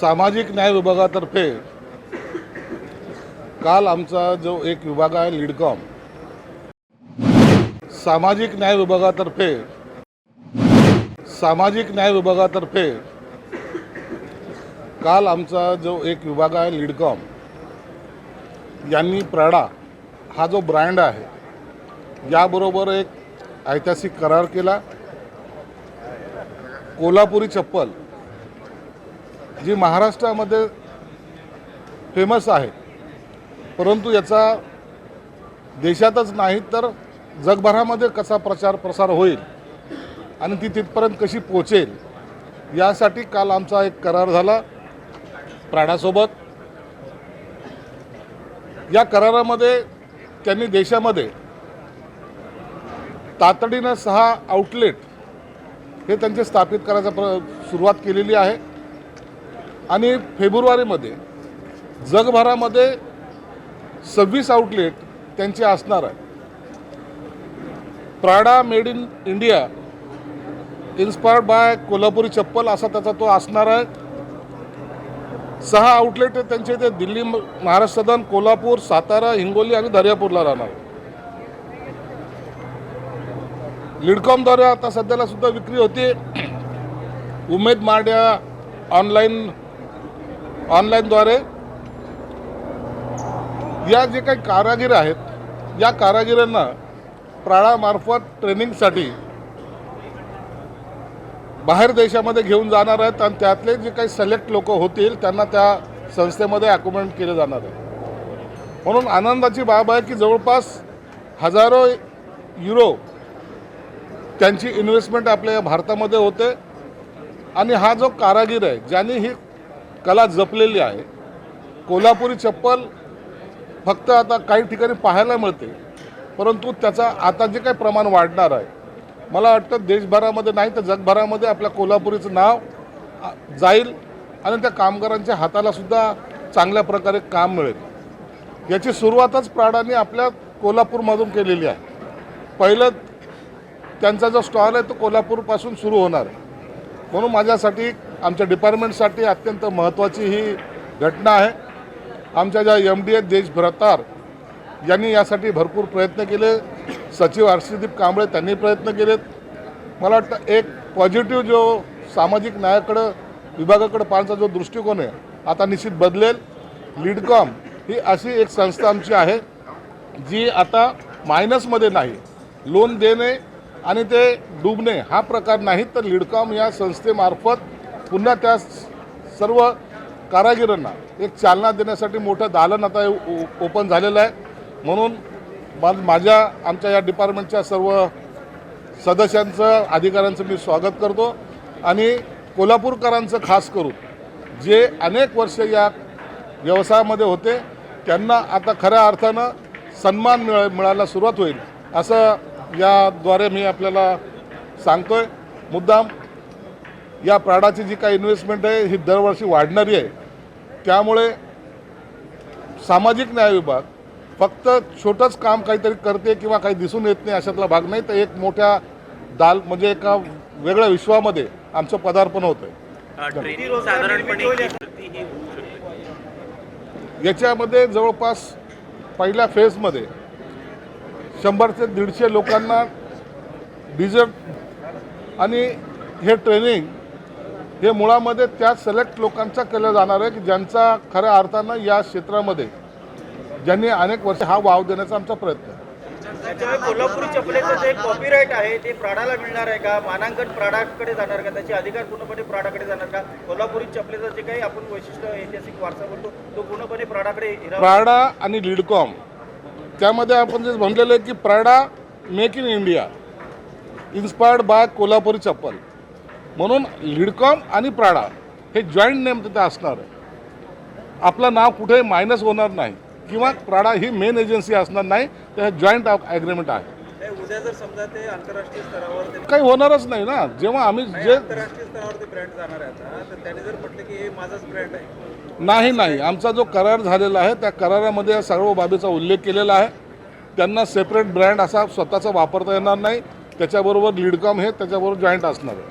सामाजिक न्याय विभागातर्फे काल आमचा जो एक विभाग आहे लीडकॉम सामाजिक न्याय विभागातर्फे सामाजिक न्याय विभागातर्फे काल आमचा जो एक विभाग आहे लीडकॉम यांनी प्राडा हा जो ब्रँड आहे याबरोबर एक ऐतिहासिक करार केला. कोल्हापुरी चप्पल जी महाराष्ट्रामध्ये फेमस आहे. परंतु याचा देशातच नाही तर जगभरामध्ये कसा प्रचार प्रसार होईल आणि ती तिथपर्यंत कशी पोचेल यासाठी काल आमचा एक करार झाला प्राडासोबत या करारामध्ये त्यांनी देशामध्ये तातडीनं सहा आउटलेट हे त्यांचे स्थापित करायचा प्र सुरुवात केलेली आहे. आणि फेब्रुवारीमध्ये जगभरामध्ये सव्वीस आउटलेट त्यांचे असणार आहे Prada made in India inspired by Kolhapuri chappal असा त्याचा तो असणार आहे. सहा आउटलेट त्यांचे ते दिल्ली महाराष्ट्र सदन कोल्हापूर सातारा हिंगोली आणि दर्यापूरला राहणार लिडकॉमद्वारे आता सध्याला सुद्धा विक्री होते. उमेद माड्या ऑनलाईन ऑनलाईनद्वारे या जे काही कारागीर आहेत या कारागिरांना प्राळामार्फत ट्रेनिंगसाठी बाहेर देशामध्ये घेऊन जाणार आहेत आणि त्यातले जे काही सिलेक्ट लोक होतील त्यांना त्या संस्थेमध्ये अकोमोडेट केले जाणार आहे म्हणून आनंदाची बाब आहे की जवळपास हजारो युरो त्यांची इन्व्हेस्टमेंट आपल्या भारतामध्ये होते. आणि हा जो कारागीर आहे ज्यांनी ही कला जपलेली आहे. कोल्हापुरी चप्पल फक्त आता काही ठिकाणी पाहायला मिळते परंतु त्याचा आता जे काही प्रमाण वाढणार आहे मला वाटतं देशभरामध्ये नाही तर जगभरामध्ये आपल्या कोल्हापुरीचं नाव जाईल आणि त्या कामगारांच्या हातालासुद्धा चांगल्या प्रकारे काम मिळेल. याची सुरुवातच प्राणाने आपल्या कोल्हापूरमधून केलेली आहे. पहिलं त्यांचा जो स्टॉल आहे तो कोल्हापूरपासून सुरू होणार आहे. म्हणून माझ्यासाठी आमच्या डिपार्टमेंटसाठी अत्यंत महत्त्वाची ही घटना आहे. आमच्या ज्या एम डी आहेत देश भ्रतार यांनी यासाठी भरपूर प्रयत्न केले. सचिव हर्षदीप कांबळे त्यांनी प्रयत्न केलेत. मला वाटतं एक पॉझिटिव्ह जो सामाजिक न्यायाकडं विभागाकडं पाहण्याचा जो दृष्टिकोन आहे आता निश्चित बदलेल. लीडकॉम ही अशी एक संस्था आमची आहे जी आता मायनसमध्ये नाही. लोन देणे आणि ते डुबणे हा प्रकार नाही तर लिडकॉम या संस्थेमार्फत पुन्हा त्या सर्व कारागिरांना एक चालना देण्यासाठी मोठं दालन आता ओ- ओपन झालेलं आहे. म्हणून मा- माझ्या आमच्या या डिपार्टमेंटच्या सर्व सदस्यांचं अधिकाऱ्यांचं मी स्वागत करतो. आणि कोल्हापूरकरांचं खास करून जे अनेक वर्ष या व्यवसायामध्ये होते त्यांना आता खऱ्या अर्थानं सन्मान मिळ मिळायला सुरुवात होईल असं याद्वारे मी आपल्याला सांगतोय मुद्दाम या प्राडाची जी काही इन्व्हेस्टमेंट आहे ही दरवर्षी वाढणारी आहे. त्यामुळे सामाजिक न्याय विभाग फक्त छोटंच काम काहीतरी करते किंवा काही दिसून येत नाही अशातला भाग नाही तर एक मोठ्या दाल म्हणजे एका वेगळ्या विश्वामध्ये आमचं पदार्पण होतं याच्यामध्ये जवळपास पहिल्या फेजमध्ये शंभर ते दीडशे लोकांना डिझर्ट आणि हे ट्रेनिंग हे मुळामध्ये त्या सिलेक्ट लोकांचा केलं जाणार आहे की ज्यांचा खऱ्या अर्थानं या क्षेत्रामध्ये ज्यांनी अनेक वर्ष हा वाव देण्याचा आमचा प्रयत्न आहे. कोल्हापुरी चपलेचं जे कॉपीराईट आहे ते प्राडाला मिळणार आहे का? मानांकन प्राडाकडे जाणार का? त्याचे अधिकार पूर्णपणे प्राडाकडे जाणार का? कोल्हापुरी चपलेचं जे काही आपण वैशिष्ट्य ऐतिहासिक वारसा बोलतो तो पूर्णपणे प्राडाकडे प्राडा आणि लीडकॉम त्यामध्ये आपण जे म्हणलेलं आहे की Prada make in India inspired by Kolhapuri chappal. म्हणून लिडकॉम आणि प्राडा हे जॉईंट नेम तिथे असणार आहे. आपलं नाव कुठे मायनस होणार नाही. किंवा प्राडा ही मेन एजन्सी असणार नाही. तर हे जॉईंट ॲग्रीमेंट आहे. उद्या जर समजा ते आंतरराष्ट्रीय स्तरावर ते काही होणारच नाही ना. जेव्हा आम्ही जे आंतरराष्ट्रीय स्तरावर ते ब्रँड जाणार आहे आता. तर त्याने जर म्हटलं की हे माझाच ब्रँड आहे. नाही नाही. आमचा जो करार झालेला आहे त्या करारामध्ये या सर्व बाबीचा उल्लेख केलेला आहे. त्यांना सेपरेट ब्रँड असा स्वतःचा वापरता येणार नाही. त्याच्याबरोबर लीडकॉम हे त्याच्याबरोबर जॉईंट असणार आहे.